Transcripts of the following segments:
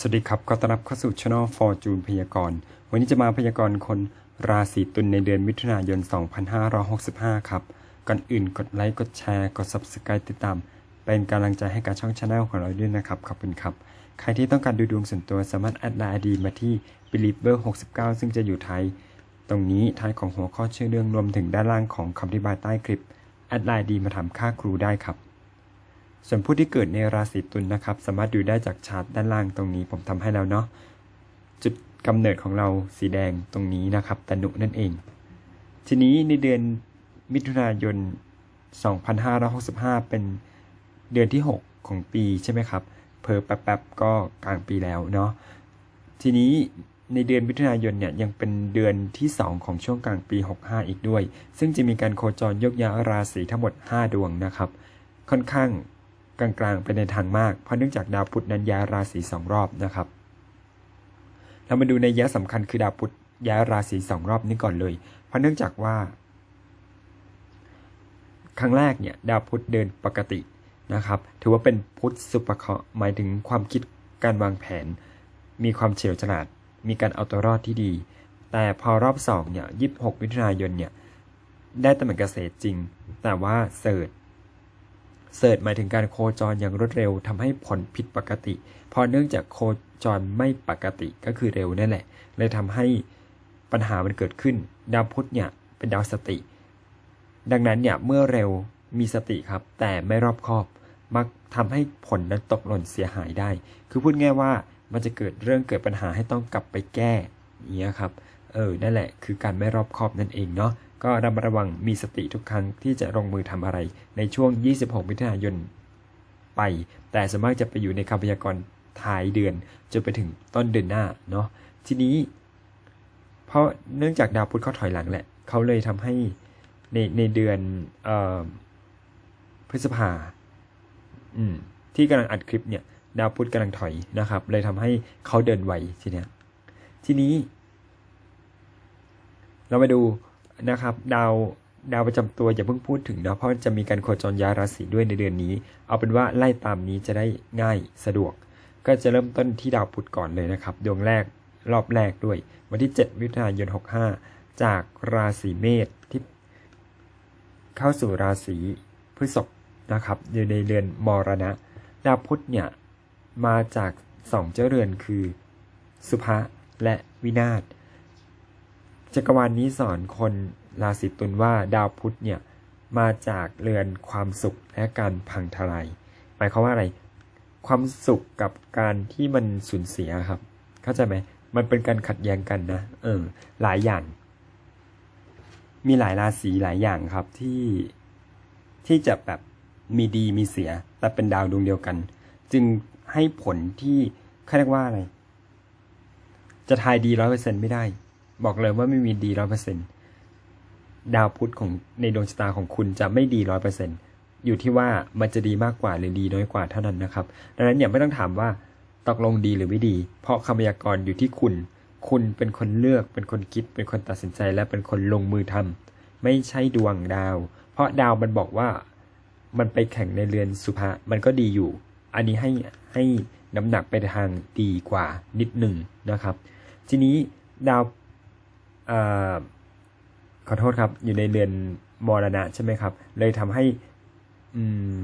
สวัสดีครับก็ต้อนรับเข้าสู่ช่อง Fortune พยากรณ์ วันนี้จะมาพยากรณ์คนราศีตุลในเดือนมิถุนายน 2565 ครับ ก่อนอื่นกดไลค์ กดแชร์ กด Subscribe ติดตาม เป็นกำลังใจให้กับช่องช anel ของเราด้วยนะครับ ขอบคุณครับ ใครที่ต้องการดูดวงส่วนตัวสามารถแอดไลน์ดีมาที่ believer 69 ซึ่งจะอยู่ท้าย ตรงนี้ท้ายของหัวข้อชื่อเรื่องรวมถึงด้านล่างของคำอธิบายใต้คลิป แอดไลน์ดีมาถามค่าครูได้ครับ ส่วนผู้ที่เกิดในราศีตุลนะครับ สามารถดูได้จากชาร์ตด้านล่างตรงนี้ผมทำให้แล้วเนาะจุดกำเนิดของเราสีแดงตรงนี้นะครับตนุนั่นเอง ทีนี้ในเดือนมิถุนายน 2565 เป็นเดือนที่ 6 ของปีใช่ไหมครับ เพอแป๊บๆก็กลางปีแล้วเนาะทีนี้ในเดือนมิถุนายนเนี่ยยังเป็นเดือนที่ 2 ของช่วงกลางปี 65 อีกด้วย ซึ่งจะมีการโคจรยกย้ายราศีทั้งหมด 5 ดวงนะครับ ค่อนข้าง กลางๆไปในทางมาก เพราะเนื่องจากดาวพุธนั้นย้ายราศีสองรอบนะครับ เรามาดูในยะสำคัญคือดาวพุธย้ายราศีสองรอบนี้ก่อนเลย เพราะเนื่องจากว่า ครั้งแรกเนี่ยดาวพุธเดินปกตินะครับ ถือว่าเป็นพุธสุปเคราะห์หมายถึงความคิดการวางแผน มีความเฉียวฉลาด มีการเอาตัวรอดที่ดี แต่พอรอบสองเนี่ยยีิบหกมิถุนายนเนี่ยได้ตำแหน่งเกษตรจริง แต่ว่าเสิร์ช เสิร์ชหมายถึงการโคจรอย่างรวดเร็วทำให้ผลผิดปกติ พอเนื่องจากโคจรไม่ปกติก็คือเร็วนั่นแหละเลยทำให้ปัญหามันเกิดขึ้น ดาวพุธเนี่ยเป็นดาวสติ ดังนั้นเนี่ยเมื่อเร็วมีสติครับ แต่ไม่รอบคอบ มักทำให้ผลนั้นตกหล่นเสียหายได้ คือพูดง่ายว่ามันจะเกิดเรื่องเกิดปัญหาให้ต้องกลับไปแก้อย่างเงี้ยครับ เออ นั่นแหละ คือการไม่รอบคอบนั่นเองเนาะ ก็ระมัดระวังมีสติทุกครั้งที่จะลงมือทำอะไรในช่วง 26 มิถุนายนไป แต่ส่วนมากจะไปอยู่ในคำพยากรณ์ท้ายเดือนจนไปถึงต้นเดือนหน้าเนาะทีนี้ เพราะเนื่องจากดาวพุธเขาถอยหลังแหละเขาเลยทำให้ในในเดือนออพฤษภาอืมที่กำลังอัดคลิปเนี่ย ดาวพุธกำลังถอยนะครับ เลยทำให้เขาเดินไวทีเนี้ยทีนี้ เรามาดู นะครับ ดาวดาวประจำตัวอย่าเพิ่งพูดถึงนะเพราะจะมีการโคจรย้ายราศีด้วยในเดือนนี้ เอาเป็นว่าไล่ตามนี้จะได้ง่ายสะดวก ก็จะเริ่มต้นที่ดาวพุธก่อนเลยนะครับ ดวงแรกรอบแรกด้วย วันที่ 7 มิถุนายน 65 จากราศีเมษที่เข้าสู่ราศีพฤษภนะครับอยู่ในเรือนมรณะ ดาวพุธเนี่ยมาจากสองเจ้าเรือนคือ สุภะและวินาศ จักรวาลนนี้สอนคนราศีตุลว่าดาวพุธเนี่ยมาจากเรือนความสุขและการพังทลายหมายความว่าอะไร ความสุขกับการที่มันสูญเสียครับ เข้าใจไหมมันเป็นการขัดแย้งกันนะเออหลายอย่าง มีหลายราศีหลายอย่างครับที่ที่จะแบบมีดีมีเสีย แต่เป็นดาวดวงเดียวกัน จึงให้ผลที่เขาเรียกว่าอะไร จะทายดีร้อยเปอร์เซ็นไม่ได้ บอกเลยว่าไม่มีดีร้อยเปอร์เซ็นดาวพุธของในดวงชะตาของคุณจะไม่ดีร้อยเปอร์เซ็นอยู่ที่ว่ามันจะดีมากกว่าหรือดีน้อยกว่าเท่านั้นนะครับ ดังนั้นอย่าไม่ต้องถามว่าตกลงดีหรือไม่ดี เพราะคำพยากรณ์อยู่ที่คุณ คุณเป็นคนเลือก เป็นคนคิด เป็นคนตัดสินใจ และเป็นคนลงมือทำไม่ใช่ดวงดาว เพราะดาวมันบอกว่ามันไปแข่งในเรือนสุภะมันก็ดีอยู่ อันนี้ให้ให้น้ำหนักไปทางดีกว่านิดหนึ่งนะครับ ทีนี้ดาว ขอโทษครับ อยู่ในเรือนมรณะใช่ไหมครับ เลยทำให้อืม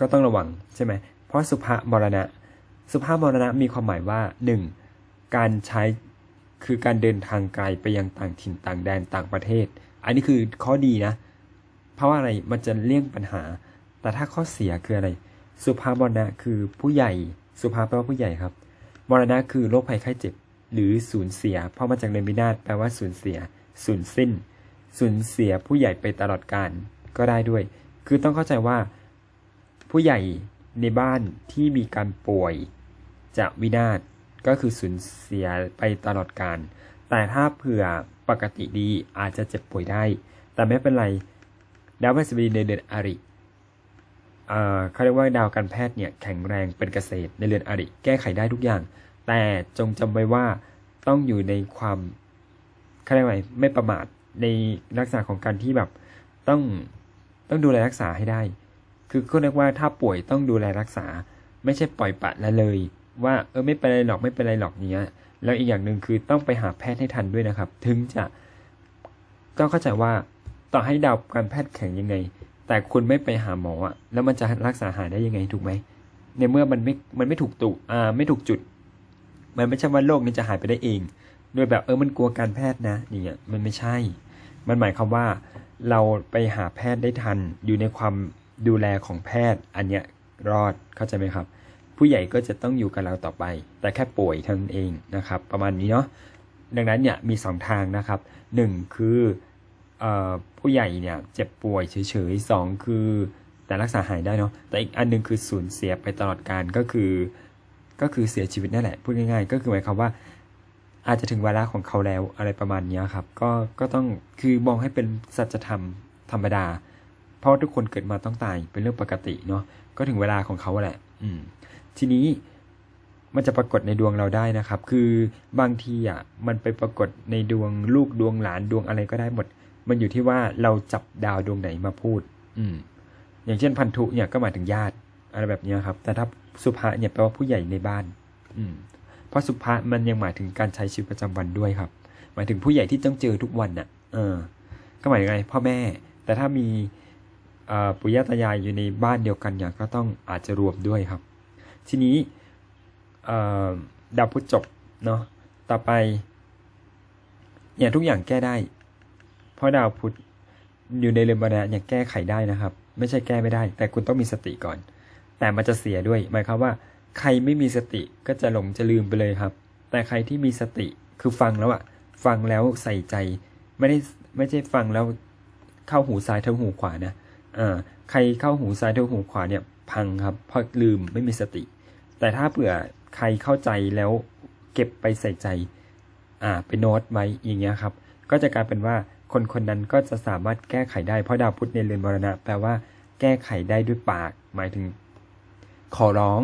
ก็ต้องระวังใช่ไหม เพราะสุภาพมรณะ สุภาพมรณะมีความหมายว่าหนึ่งการใช้คือการเดินทางไกลไปยังต่างถิ่นต่างแดนต่างประเทศ อันนี้คือข้อดีนะ เพราะว่าอะไรมันจะเลี่ยงปัญหา แต่ถ้าข้อเสียคืออะไร สุภาพมรณะคือผู้ใหญ่ สุภาแปลว่าผู้ใหญ่ครับ มรณะคือโรคภัยไข้เจ็บ หรือสูญเสีย เพราะมาจากเรมินาศแปลว่าสูญเสีย สูญสิ้น สูญเสียผู้ใหญ่ไปตลอดกาลก็ได้ด้วย คือต้องเข้าใจว่า ผู้ใหญ่ในบ้านที่มีการป่วยจะวินาศก็คือสูญเสียไปตลอดกาลแต่ถ้าเผื่อปกติดีอาจจะเจ็บป่วยได้ แต่ไม่เป็นไรดาวพฤหัสบดีในเดือนอริเอ่อเขาเรียกว่าดาวการแพทย์เนี่ยแข็งแรงเป็นเกษตรในเรือนอริแก้ไขได้ทุกอย่าง แต่จงจำไว้ว่าต้องอยู่ในความเขาเรียกว่าไงไม่ประมาทในลักษณะของการที่แบบต้องต้องดูแลรักษาให้ได้ คือเขาเรียกว่าถ้าป่วยต้องดูแลรักษา ไม่ใช่ปล่อยปละละเลย ว่าเออไม่เป็นไรหรอกไม่เป็นไรหรอกเนี้ย แล้วอีกอย่างหนึ่งคือต้องไปหาแพทย์ให้ทันด้วยนะครับ ถึงจะต้องเข้าใจว่าต่อให้ดาวการแพทย์แข็งยังไง แต่คุณไม่ไปหาหมออะแล้วมันจะรักษาหายได้ยังไงถูกไหมในเมื่อมันไม่มันไม่ถูกตุอ่าไม่ถูกจุด มันไม่ใช่ว่าโรคนี้จะหายไปได้เองโดยแบบเออมันกลัวการแพทย์นะอย่างเงี้ยมันไม่ใช่ มันหมายความว่าเราไปหาแพทย์ได้ทัน อยู่ในความดูแลของแพทย์ อันเนี้ยรอดเข้าใจไหมครับ ผู้ใหญ่ก็จะต้องอยู่กับเราต่อไป แต่แค่ป่วยเท่านั้นเองนะครับ ประมาณนี้เนาะดังนั้นเนี่ยมีสองทางนะครับหนึ่งคืออผู้ใหญ่เนี่ยเจ็บป่วยเฉยๆสองคือแต่รักษาหายได้เนาะแต่อีกอันหนึงคือสูญเสียไปตลอดการก็คือ ก็คือเสียชีวิตนั่นแหละพูดง่ายๆ ก็คือหมายความว่า อาจจะถึงเวลาของเขาแล้วอะไรประมาณนี้ครับ ก็ก็ต้องคือมองให้เป็นสัจธรรมธรรมดา เพราะทุกคนเกิดมาต้องตายเป็นเรื่องปกติเนาะก็ถึงเวลาของเขาแหละ อืม ทีนี้มันจะปรากฏในดวงเราได้นะครับ คือบางทีอะมันไปปรากฏในดวงลูกดวงหลานดวงอะไรก็ได้หมด มันอยู่ที่ว่าเราจับดาวดวงไหนมาพูด อืม อย่างเช่นพันธุเนี่ยก็หมายถึงญาติ อะไรแบบเนี้ยครับ แต่ถ้าสุภะเนี่ยแปลว่าผู้ใหญ่ในบ้าน อืมเพราะสุภะมันยังหมายถึงการใช้ชีวิตประจำวันด้วยครับ หมายถึงผู้ใหญ่ที่ต้องเจอทุกวันน่ะ เออ ก็หมายถึงไงพ่อแม่ แต่ถ้ามีเอ่อปู่ย่าตายายอยู่ในบ้านเดียวกันเนี่ยก็ต้องอาจจะรวมด้วยครับ ทีนี้เอ่อดาวพุธจบเนาะต่อไปอย่างทุกอย่างแก้ได้ เพราะดาวพุธอยู่ในเรือนมรณะอย่างแก้ไขได้นะครับ ไม่ใช่แก้ไม่ได้ แต่คุณต้องมีสติก่อน แต่มันจะเสียด้วย หมายความว่า ใครไม่มีสติก็จะหลงจะลืมไปเลยครับ แต่ใครที่มีสติคือฟังแล้วอะฟังแล้วใส่ใจ ไม่ได้ไม่ใช่ฟังแล้วเข้าหูซ้ายทะหูขวานะอ่าใครเข้าหูซ้ายทะหูขวาเนี่ยพังครับเพราะลืมไม่มีสติ แต่ถ้าเผื่อใครเข้าใจแล้วเก็บไปใส่ใจอ่าไปโน้ตไว้อย่างเงี้ยครับ ก็จะกลายเป็นว่าคนคนนั้นก็จะสามารถแก้ไขได้เพราะดาวพุธในเรือนมรณะ แปลว่าแก้ไขได้ด้วยปาก หมายถึง ขอร้อง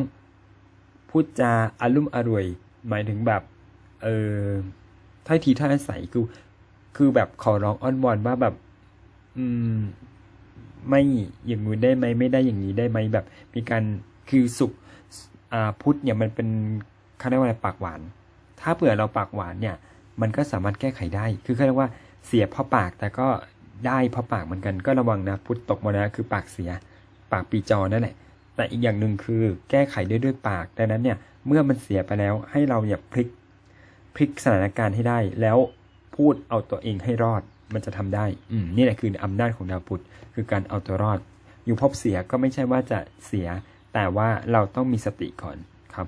พูดจาอารุ่มอร่วย หมายถึงแบบ เออถ้อยทีถ้อยอาศัยคือคือแบบขอร้องอ้อนวอนว่าแบบ อืม ไม่อย่างงู้นได้ไหมไม่ได้อย่างนี้ได้ไหมแบบ มีการคือสุขอ่าพุทธเนี่ยมันเป็นเขาเรียกว่าอะไรปากหวาน ถ้าเผื่อเราปากหวานเนี่ย มันก็สามารถแก้ไขได้ คือเขาเรียกว่าเสียเพราะปากแต่ก็ได้เพราะปากเหมือนกันก็ระวังนะ พุทธตกมรณะคือปากเสีย ปากปีจอนั่นแหละ แต่อีกอย่างหนึ่งคือแก้ไขได้ด้วยปากดังนั้นเนี่ยเมื่อมันเสียไปแล้วให้เราเนี่ยพลิกพลิกสถานการณ์ให้ได้ แล้วพูดเอาตัวเองให้รอดมันจะทำได้อืมนี่แหละคืออำนาจของดาวพุธคือการเอาตัวรอด อยู่พบเสียก็ไม่ใช่ว่าจะเสีย แต่ว่าเราต้องมีสติก่อนครับ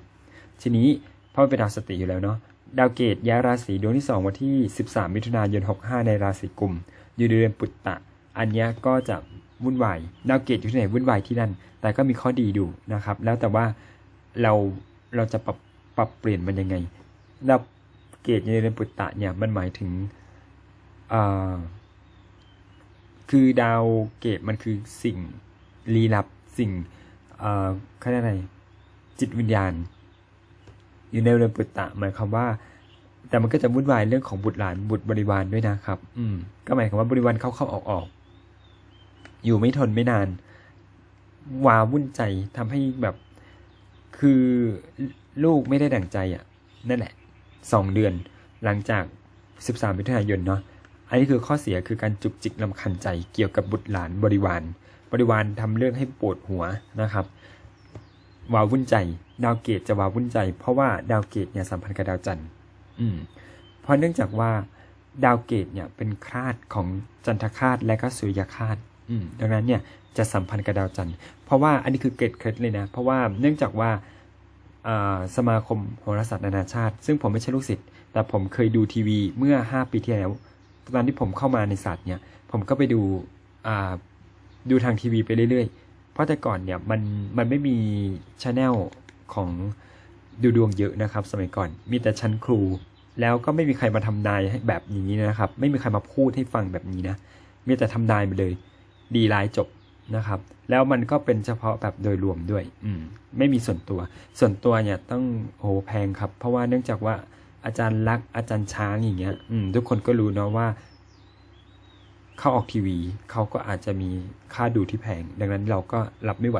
ทีนี้เพราะเป็นดาวสติอยู่แล้วเนาะดาวเกตย้ายราศีดวงที่ 2 วันที่ 13 มิถุนายน 65 ในราศีกุม อยู่เดือนปุตตะ อันนี้ก็จะ วุ่นวายดาวเกตอยู่ที่ไหนวุ่นวายที่นั่น แต่ก็มีข้อดีดูนะครับ แล้วแต่ว่าเราเราจะปรับปรับเปลี่ยนมันยังไงดาวเกตอยู่ในเดือนปุตตะเนี่ยมันหมายถึงคือดาวเกตมันคือสิ่งลี้ลับสิ่งเอ่อเขาเรียกอะไรจิตวิญญาณ อยู่ในเรือนปุตตะหมายความว่า แต่มันก็จะวุ่นวายเรื่องของบุตรหลานบุตรบริวารด้วยนะครับ อืมก็หมายความว่าบริวารเข้าเข้าออกออก อยู่ไม่ทนไม่นานวาวุ่นใจทำให้แบบคือลูกไม่ได้ดั่งใจอะ นั่นแหละสองเดือนหลังจาก 13มิถุนายนเนาะอันนี้คือข้อเสียคือการจุกจิกลำคันใจเกี่ยวกับบุตรหลานบริวาร บริวารทำเรื่องให้ปวดหัวนะครับวาวุ่นใจ ดาวเกตจะวาวุ่นใจ เพราะว่าดาวเกตเนี่ยสัมพันธ์กับดาวจันทร์อืมเพราะเนื่องจากว่าดาวเกตเนี่ยเป็นคราดของจันทคาดและก็สุริยคาดอืม ดังนั้นเนี่ยจะสัมพันธ์กับดาวจันทร์เพราะว่าอันนี้คือเกตเคล็ดเลยนะ เพราะว่าเนื่องจากว่าสมาคมโหราศาสตร์นานาชาติ ซึ่งผมไม่ใช่ลูกศิษย์แต่ผมเคยดูทีวีเมื่อ 5 ปีที่แล้วตอนที่ผมเข้ามาในศาสตร์เนี่ย ผมก็ไปดูดูทางทีวีไปเรื่อยๆ เพราะแต่ก่อนเนี่ยมันมันไม่มีช anel ของดูดวงเยอะนะครับ สมัยก่อนมีแต่ชั้นครู แล้วก็ไม่มีใครมาทำนายให้แบบนี้นะครับ ไม่มีใครมาพูดให้ฟังแบบนี้นะมีแต่ทำนายไปเลย ดีร้ายจบนะครับ แล้วมันก็เป็นเฉพาะแบบโดยรวมด้วย อืมไม่มีส่วนตัว ส่วนตัวเนี่ยต้องโหแพงครับ เพราะว่าเนื่องจากว่าอาจารย์รักษณ์อาจารย์ช้างอย่างเงี้ย อืม ทุกคนก็รู้เนาะว่าเข้าออกทีวี เขาก็อาจจะมีค่าดูที่แพง ดังนั้นเราก็รับไม่ไหว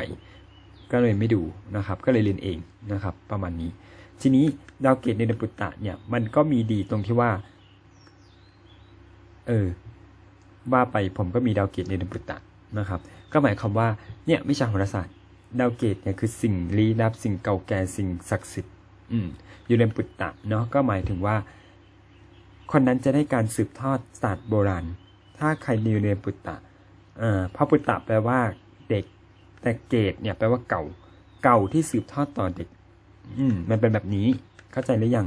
ก็ก็เลยไม่ดูนะครับ ก็เลยเรียนเองนะครับ ประมาณนี้ ทีนี้ดาวเกตในเดือนปุตตะเนี่ย มันก็มีดีตรงที่ว่า เออ ว่าไปผมก็มีดาวเกตในเดือนปุตตะนะครับ ก็หมายความว่าเนี่ยวิชาโหราศาสตร์ ดาวเกตเนี่ยคือสิ่งลี้ลับสิ่งเก่าแก่สิ่งศักดิ์สิทธิ์อืมอยู่ในปุตตะเนาะก็หมายถึงว่า คนนั้นจะได้การสืบทอดศาสตร์โบราณ ถ้าใครอยู่ในปุตตะอ่าเพราะปุตตะแปลว่าเด็ก แต่เกตเนี่ยแปลว่าเก่า เก่าที่สืบทอดต่อเด็ก อืมมันเป็นแบบนี้เข้าใจหรือยัง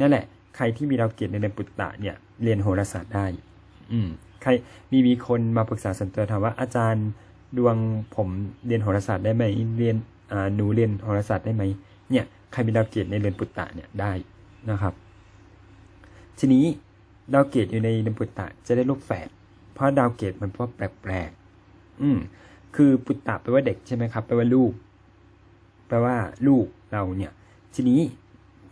นั่นแหละ ใครที่มีดาวเกตในเดือนปุตตะเนี่ยเรียนโหราศาสตร์ได้ อืม ใครมีมีคนมาปรึกษาส่วนตัวถามว่าอาจารย์ดวงผมเรียนโหราศาสตร์ได้ไหมเรียนอ่าหนูเรียนโหราศาสตร์ได้ไหมเนี่ยใครมีดาวเกตในเรือนปุตตะเนี่ยได้นะครับ ทีนี้ดาวเกตอยู่ในเรือนปุตตะจะได้ลูกแฝดเพราะดาวเกตมันเพราะแปลกๆอืมคือปุตตะแปลว่าเด็กใช่ไหมครับแปลว่าลูก แปลว่าลูกเราเนี่ย ทีนี้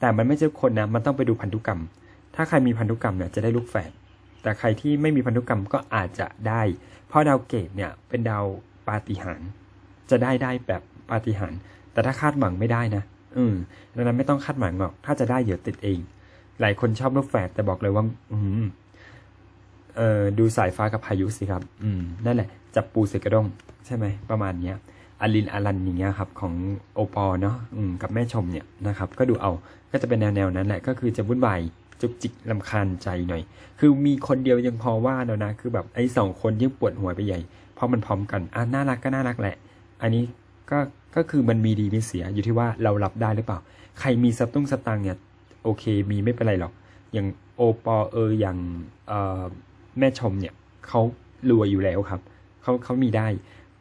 แต่มันไม่ใช่คนนะมันต้องไปดูพันธุกรรม ถ้าใครมีพันธุกรรมเนี่ยจะได้ลูกแฝด แต่ใครที่ไม่มีพันธุกรรมก็อาจจะได้ เพราะดาวเกตเนี่ยเป็นดาวปาฏิหาริย์จะได้ได้แบบปาฏิหาริย์แต่ถ้าคาดหวังไม่ได้นะ อืมดังนั้นไม่ต้องคาดหวังหรอก ถ้าจะได้เดี๋ยวติดเอง หลายคนชอบลูกแฝดแต่บอกเลยว่า อืมเอ่อดูสายฟ้ากับพายุสิครับ อืม นั่นแหละ จับปูเสกระด้งใช่ไหม ประมาณเนี้ยอลินอลันอย่างเงี้ยครับ ของโอปอเนาะอืมกับแม่ชมเนี่ยนะครับ ก็ดูเอา ก็จะเป็นแนวแนวนั้นแหละ ก็คือจะวุ่นวาย จุกจิกลำคาญใจหน่อย คือมีคนเดียวยังพอว่าแล้วนะ คือแบบไอ้สองคนยิ่งปวดหัวไปใหญ่ เพราะมันพร้อมกันอะน่ารักก็น่ารักแหละ อันนี้ก็ก็คือมันมีดีมีเสียอยู่ที่ว่าเรารับได้หรือเปล่า ใครมีสตุ้งสตังเนี่ยโอเคมีไม่เป็นไรหรอก อย่างโอปอเอออย่างเอ่อแม่ชมเนี่ยเขารวยอยู่แล้วครับเขาเขามีได้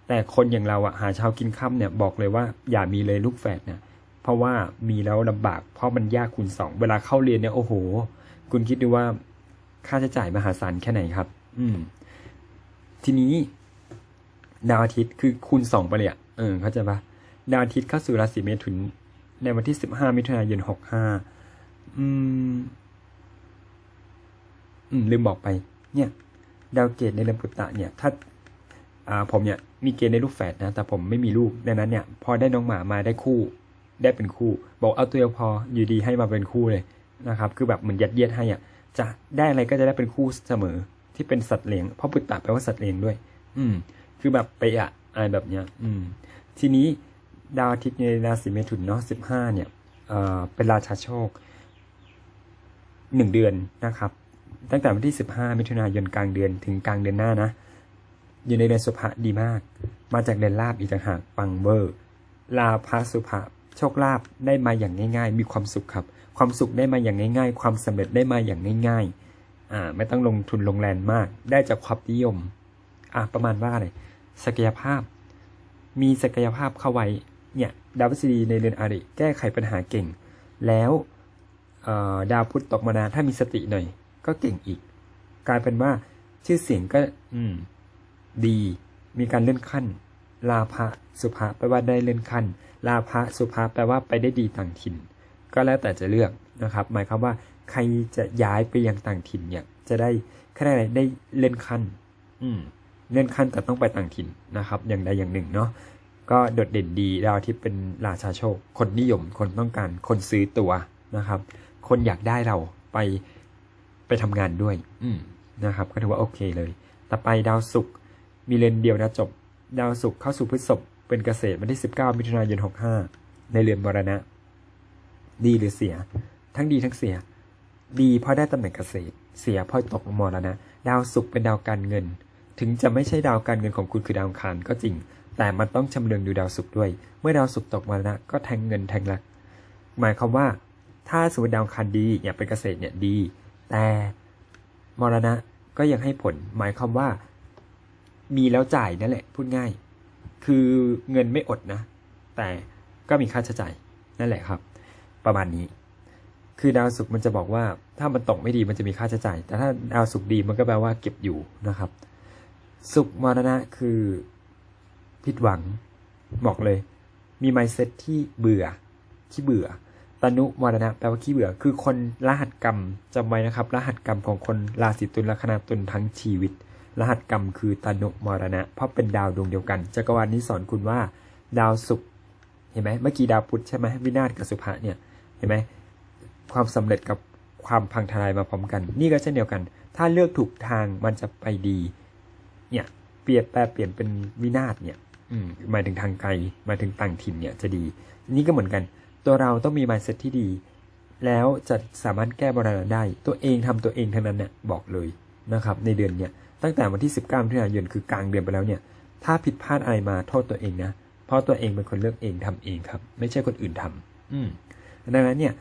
แต่คนอย่างเราอะหาเช้ากินค่ำเนี่ยบอกเลยว่าอย่ามีเลยลูกแฝดเนี่ย เพราะว่ามีแล้วลำบาก เพราะมันยากคูณสองเวลาเข้าเรียนเนี่ยโอ้โห คุณคิดดูว่าค่าใช้จ่ายมหาศาลแค่ไหนครับ อืม ทีนี้ ดาวอาทิตย์คือคูณสองไปเลยอะเออเข้าใจปะดาวอาทิตย์เข้าสู่ราศีเมถุน ในวันที่สิบห้ามิถุนายนหกห้าอืม อืม ลืมบอกไป เนี่ย ดาวเกตในเรือนปุตตะเนี่ย ถ้า อ่า ผมเนี่ย มีเกณฑ์ในลูกแฝดนะ แต่ผมไม่มีลูกดังนั้นเนี่ย พอได้น้องหมามาได้คู่ ได้เป็นคู่ บอกเอาตัวเดียวพออยู่ดีให้มาเป็นคู่เลยนะครับคือแบบเหมือนยัดเยียดให้อะจะได้อะไรก็จะได้เป็นคู่เสมอที่เป็นสัตว์เลี้ยงเพราะปุตตะแปลว่าสัตว์เลี้ยงด้วย อืม คือแบบไปอะอะไรแบบเนี้ย อืม ทีนี้ดาวอาทิตย์ในราศีเมถุนเนาะสิบห้าเนี่ยเอ่อเป็นราชาโชคหนึ่งเดือนนะครับ ตั้งแต่วันที่สิบห้ามิถุนายนกลางเดือนถึงกลางเดือนหน้านะอยู่ในเดือนสุภะดีมาก มาจากเดือนลาบอีกต่างหากปังเวอร์ ลาภสุภะ โชคลาภได้มาอย่างง่าย ๆ มีความสุขครับ ความสุขได้มาอย่างง่าย ๆ ความสำเร็จได้มาอย่างง่าย ๆ อ่า ไม่ต้องลงทุนลงแรงมาก ได้จากความนิยม อะประมาณว่าอะไรศักยภาพ มีศักยภาพเข้าไว้ เนี่ยดาวพฤษฎีในเรือนอาริแก้ไขปัญหาเก่ง แล้วดาวพุธตกมานาถ้ามีสติหน่อย ก็เก่งอีก กลายเป็นว่าชื่อเสียงก็อืม ดี มีการเลื่อนขั้น ลาภะสุภะแปลว่าได้เลื่อนขั้น ลาภะสุภะแปลว่าไปได้ดีต่างถิ่น ก็แล้วแต่จะเลือกนะครับ หมายความว่าใครจะย้ายไปยังต่างถิ่นเนี่ย จะได้ค่ได้ได้เล่นขั้น อืมเลื่อนขั้นแต่ต้องไปต่างถิ่นนะครับ อย่างใดอย่างหนึ่งเนาะก็โดดเด่นดีดาวที่เป็นราชาโชค คนนิยมคนต้องการคนซื้อตัวนะครับ คนอยากได้เราไปไปทำงานด้วย อืมนะครับ ก็ถือว่าโอเคเลย ต่อไปดาวศุกร์มีเรือนเดียวนะจบ ดาวศุกร์เข้าสู่พฤษภ เป็นเกษตรวันที่ 19 มิถุนายน 65 ในเรือนมรณะ ดีหรือเสีย ทั้งดีทั้งเสีย ดีเพราะได้ตำแหน่งเกษตร เสียเพราะตกมรณะ ดาวศุกร์เป็นดาวการเงิน ถึงจะไม่ใช่ดาวการเงินของคุณคือดาวคารก็จริง แต่มันต้องชำเลืองดูดาวศุกร์ด้วย เมื่อดาวศุกร์ตกมรณะก็แทงเงินแทงหลัก หมายความว่า ถ้าสมมติดาวคารดีอย่างเป็นเกษตรเนี่ยดี แต่มรณะก็ยังให้ผล หมายความว่า มีแล้วจ่ายนั่นแหละพูดง่าย คือเงินไม่อดนะ แต่ก็มีค่าใช้จ่ายนั่นแหละครับ ประมาณนี้ คือดาวศุกร์มันจะบอกว่า ถ้ามันตกไม่ดีมันจะมีค่าใช้จ่าย แต่ถ้าดาวศุกร์ดีมันก็แปลว่าเก็บอยู่นะครับสุขมรณะคือผิดหวังบอกเลย มีไมเซ็ตที่เบื่อขี้เบื่อตนุมรณะแปลว่าขี้เบื่อ คือคนรหัสกรรมจำไว้นะครับ รหัสกรรมของคนราศีตุลลัคนาตุลทั้งชีวิต รหัสกรรมคือตนุมรณะ เพราะเป็นดาวดวงเดียวกันจักรวาลนี้สอนคุณว่า ดาวศุกร์เห็นไหมเมื่อกี้ดาวพุธใช่ไหมวินาศกับสุภะเนี่ยเห็นไหมความสำเร็จกับความพังทลายมาพร้อมกัน นี่ก็เช่นเดียวกัน ถ้าเลือกถูกทางมันจะไปดี เนี่ย เปลี่ยนแปลเปลี่ยนเป็นวินาศเนี่ย อืมหมายถึงทางไกลหมายถึงต่างถิ่นเนี่ยจะดี นี่ก็เหมือนกัน ตัวเราต้องมี mindset ที่ดี แล้วจะสามารถแก้บรณะได้ ตัวเองทำตัวเองทั้งนั้นเนี่ยบอกเลยนะครับ ในเดือนเนี่ย ตั้งแต่วันที่ 19มิถุนายนคือกลางเดือนไปแล้วเนี่ย ถ้าผิดพลาดอะไรมาโทษตัวเองนะ เพราะตัวเองเป็นคนเลือกเองทำเองครับ ไม่ใช่คนอื่นทำอืมดังนั้นเนี่ย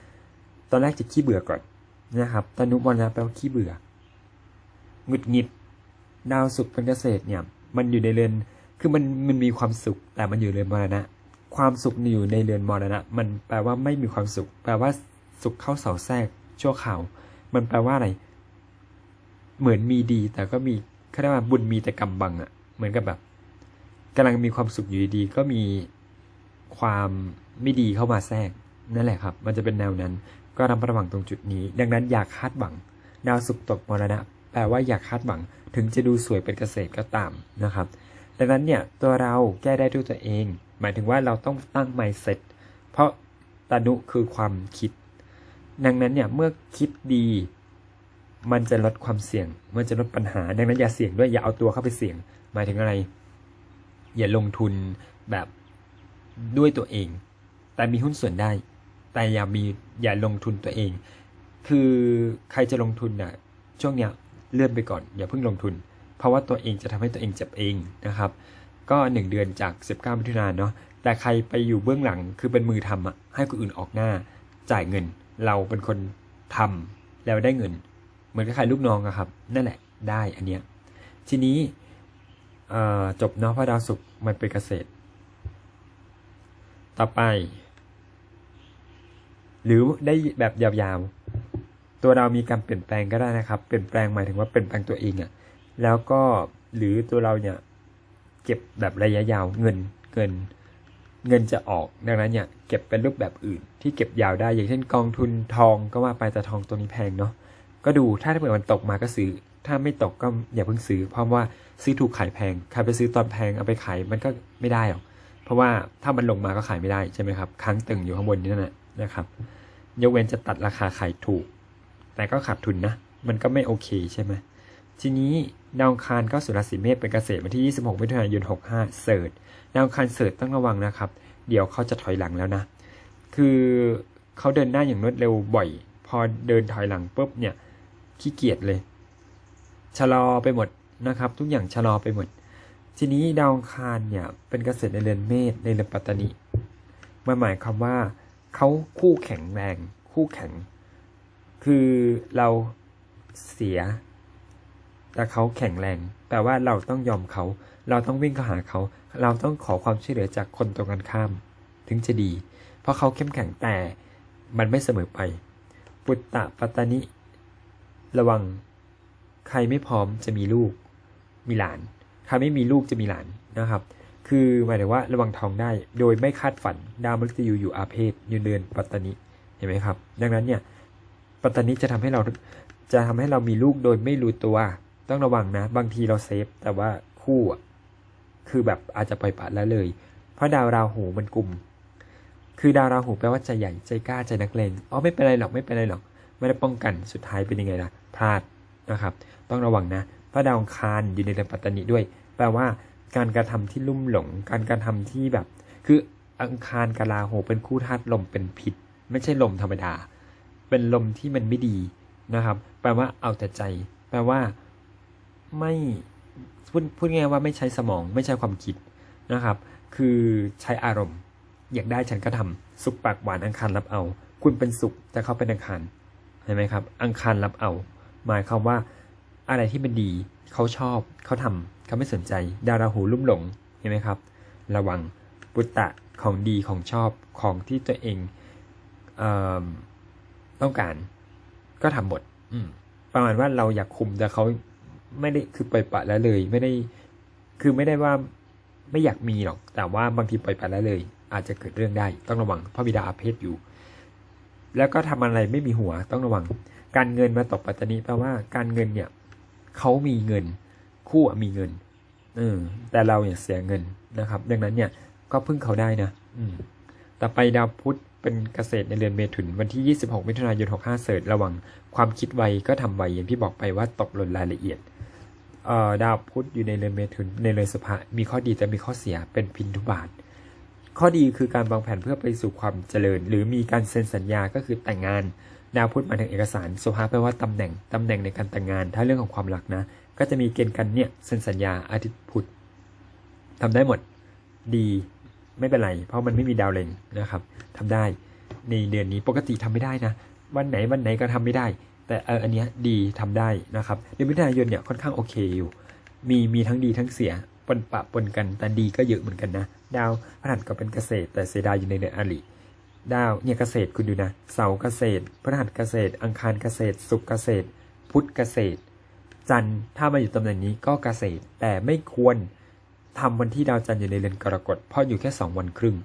ตอนแรกจะขี้เบื่อก่อนนะครับ ตนุมรณะแปลว่าขี้เบื่อหงุดหงิด ดาวศุกร์เป็นเกษตรเนี่ย มันอยู่ในเรือน คือมันมันมีความสุข แต่มันอยู่ในเรือนมรณะ ความสุขอยู่ในเรือนมรณะ มันแปลว่าไม่มีความสุข แปลว่าสุขเข้าเสาแทรกชั่วข่าว มันแปลว่าอะไร เหมือนมีดี แต่ก็มีเขาเรียกว่าบุญมีแต่กำบังอะ่ะ เหมือนกับแบบกำลังมีความสุขอยู่ดีก็มีความไม่ดีเข้ามาแทรกนั่นแหละครับ มันจะเป็นแนวนั้น ก็ระมัดระวังตรงจุดนี้ ดังนั้นอย่าคาดหวัง ดาวศุกตกมรณะ แปลว่าอย่าคาดหวัง ถึงจะดูสวยเป็นเกษตรก็ตามนะครับ ดังนั้นเนี่ยตัวเราแก้ได้ด้วยตัวเอง หมายถึงว่าเราต้องตั้ง mindset เพราะตานุคือความคิด ดังนั้นเนี่ยเมื่อคิดดี มันจะลดความเสี่ยง มันจะลดปัญหา ดังนั้นอย่าเสี่ยงด้วยอย่าเอาตัวเข้าไปเสี่ยง หมายถึงอะไร อย่าลงทุนแบบด้วยตัวเอง แต่มีหุ้นส่วนได้ แต่อย่ามีอย่าลงทุนตัวเอง คือใครจะลงทุนน่ะช่วงเนี้ยเลื่อนไปก่อน อย่าเพิ่งลงทุน เพราะว่าตัวเองจะทำให้ตัวเองเจ็บเองนะครับ ก็ 1 เดือนจาก 19มิถุนายนเนาะแต่ใครไปอยู่เบื้องหลังคือเป็นมือทำอะให้คนอื่นออกหน้า จ่ายเงิน เราเป็นคนทำแล้วได้เงิน เหมือนกับใครลูกน้องอะครับ นั่นแหละได้อันเนี้ยทีนี้จบเนาะพระดาวศุกร์มันเป็นเกษตร ต่อไป หรือได้แบบยาวๆ ตัวเรามีการเปลี่ยนแปลงก็ได้นะครับ เปลี่ยนแปลงหมายถึงว่าเปลี่ยนแปลงตัวเองอะ่ะแล้วก็หรือตัวเราเนี่ยเก็บแบบระยะยาวเงินเงินเงินจะออกดังนั้นเนี่ยเก็บเป็นรูปแบบอื่นที่เก็บยาวได้อย่างเช่นกองทุนทองก็ว่าไปแต่ทองตัวนี้แพงเนาะ ก็ดูถ้าถ้าเกิดมันตกมาก็ซื้อ ถ้าไม่ตกก็อย่าเพิ่งซื้อ เพราะว่าซื้อถูกขายแพงใครไปซื้อตอนแพงเอาไปขายมันก็ไม่ได้หรอก เพราะว่าถ้ามันลงมาก็ขายไม่ได้ใช่ไหมครับค้างตึงอยู่ข้างบนนี่นั่นแหละนะครับ ยกเว้นจะตัดราคาขายถูก แต่ก็ขาดทุนนะ มันก็ไม่โอเคใช่ไหมทีนี้ดาวคารก็สุราศีเมษเป็นเกษตรวันที่ 26มิถุนายน 65 เสิร์ชดาวคารเสิร์ชต้องระวังนะครับ เดี๋ยวเขาจะถอยหลังแล้วนะ คือเขาเดินหน้าอย่างรวดเร็วบ่อย พอเดินถอยหลังปุ๊บเนี่ย ขี้เกียจเลยชะลอไปหมดนะครับ ทุกอย่างชะลอไปหมด ทีนี้ดาวคารเนี่ยเป็นเกษตรในเรือนเมษในเรือนปัตตานีมันหมายความว่าเขาคู่แข็งแรง คู่แข็ง คือเราเสีย แต่เขาแข็งแรง แปลว่าเราต้องยอมเขา เราต้องวิ่งเข้าหาเขา เราต้องขอความช่วยเหลือจากคนตรงกันข้าม ถึงจะดี เพราะเขาเข้มแข็งแต่มันไม่เสมอไป ปุตตะปัตตานิ ระวัง ใครไม่พร้อมจะมีลูก มีหลาน ใครไม่มีลูกจะมีหลานนะครับ คือหมายถึงว่าระวังท้องได้ โดยไม่คาดฝัน ดาวมฤตยูอยู่อาเพศอยู่เดือนปัตตานิเห็นไหมครับ ดังนั้นเนี่ย ปัตตานิจะทำให้เราจะทำให้เรามีลูกโดยไม่รู้ตัว ต้องระวังนะ บางทีเราเซฟ แต่ว่าคู่อะคือแบบอาจจะปล่อยปละละเลย เพราะดาวราหูมันกลุ่ม คือดาวราหูแปลว่าใจใหญ่ใจกล้าใจนักเลงอ๋อไม่เป็นไรหรอกไม่เป็นไรหรอก ไม่ได้ป้องกันสุดท้ายเป็นยังไงล่ะพลาดนะครับ ต้องระวังนะพระดาวอังคารอยู่ในเดือนปัตตานีด้วย แปลว่าการกระทำที่ลุ่มหลง การกระทำที่แบบ คืออังคารกับราหูเป็นคู่ธาตุลมเป็นพิษไม่ใช่ลมธรรมดา เป็นลมที่มันไม่ดีนะครับ แปลว่าเอาแต่ใจ แปลว่าไม่พูดพูดง่ายว่าไม่ใช้สมองไม่ใช้ความคิดนะครับ คือใช้อารมณ์ อยากได้ฉันก็ทำสุกปากหวานอังคารรับเอา คุณเป็นสุขแต่เขาเป็นอังคาร ห็นไหมครับ อังคารรับเอา หมายความว่าอะไรที่มันดีเขาชอบเขาทำเขาไม่สนใจ ดาราหูลุ่มหลงเห็นไหมครับ ระวังปุตตะของดีของชอบของที่ตัวเองเออต้องการ ก็ทำหมดอืประมาณว่าเราอยากคุมแต่เขาไม่ได้คือปล่อยปะแล้วเลย ไม่ได้คือไม่ได้ว่าไม่อยากมีหรอก แต่ว่าบางทีปล่อยปะแล้วเลย อาจจะเกิดเรื่องได้ ต้องระวังพระบิดาอาเพศอยู่ แล้วก็ทำอะไรไม่มีหัวต้องระวัง การเงินมาตกปัตตานีแปลว่าการเงินเนี่ยเขามีเงิน คู่มีเงินเออแต่เราเนี่ยเสียเงินนะครับ ดังนั้นเนี่ยก็พึ่งเขาได้นะอืมต่อไปดาวพุธเป็นเกษตรในเรือนเมถุนวันที่ 26 มิถุนายน 65 เสริร์ชระวัง ความคิดไวก็ทำไวอย่างที่บอกไปว่าตกหล่นรายละเอียดเอ่อดาวพุธอยู่ในเรือนเมถุนในเรือนสภะมีข้อดีแต่มีข้อเสียเป็นพินทุบาท ข้อดีคือการวางแผนเพื่อไปสู่ความเจริญ หรือมีการเซ็นสัญญาก็คือแต่งงาน ดาวพุธมาถึงเอกสารสุภาพแปลว่าตำแหน่งตำแหน่งในการแต่งงาน ถ้าเรื่องของความรักนะ ก็จะมีเกณฑ์กันเนี่ยเซ็นสัญญาอาทิตย์พุธทำได้หมดดีไม่เป็นไร เพราะมันไม่มีดาวเล็งนะครับทำได้ในเดือนนี้ปกติทำไม่ได้นะ วันไหนวันไหนก็ทำไม่ได้ แต่เอออันเนี้ยดีทำได้นะครับเดือนมิถุนายนเนี่ยค่อนข้างโอเคอยู่ มีมีทั้งดีทั้งเสียปนปะปนกันแต่ดีก็เยอะเหมือนกันนะ ดาวพฤหัสก็เป็นเกษตร แต่เสียดายอยู่ในเดือนอริดาวเนี่ยเกษตรคุณดูนะ เสาเกษตรพฤหัสเกษตร อังคารเกษตร ศุกร์เกษตร พุธเกษตร จันทร์ถ้ามาอยู่ตำแหน่งนี้ก็เกษตร แต่ไม่ควรทำวันที่ดาวจันทร์อยู่ในเรือนกรกฎเพราะอยู่แค่สองวันครึ่ง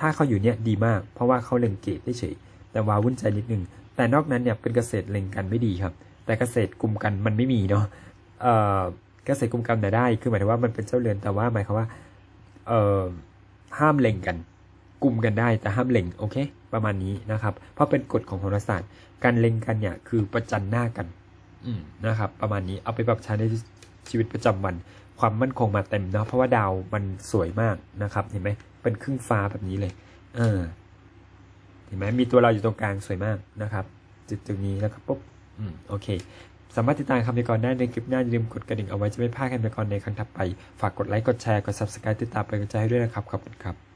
ถ้าเขาอยู่เนี่ยดีมาก เพราะว่าเขาเล็งเกตได้เฉย แต่วาวุ่นใจนิดนึง แต่นอกนั้นเนี่ยเป็นเกษตรเล็งกันไม่ดีครับ แต่เกษตรกลุ่มกันมันไม่มีเนาะเอ่อเกษตรกลุ่มกันเนี่ยได้ คือหมายถึงว่ามันเป็นเจ้าเรือนแต่ว่าหมายความว่าเอ่อ ห้ามเล็งกันกลุ่มกันได้แต่ห้ามเล็งโอเค ประมาณนี้นะครับ เพราะเป็นกฎของโหราศาสตร์ การเล็งกันเนี่ยคือประจันหน้ากันอืมนะครับ ประมาณนี้เอาไปปรับใช้ในชีวิตประจำวัน ความมั่นคงมาเต็มเนาะเพราะว่าดาวมันสวยมากนะครับ เห็นไหมเป็นครึ่งฟ้าแบบนี้เลย เออ เห็นไหมมีตัวเราอยู่ตรงกลางสวยมากนะครับ จุดตรงนี้แล้วก็ปุ๊บอืมโอเค สามารถติดตามคำพยากรณ์ได้ในคลิปหน้าอย่าลืมกดกระดิ่งเอาไว้จะไม่พลาดคำพยากรณ์ในครั้งถัดไป ฝากกดไลค์กดแชร์กด subscribe ติดตามเป็นกำลังใจให้ด้วยนะครับขอบคุณครับ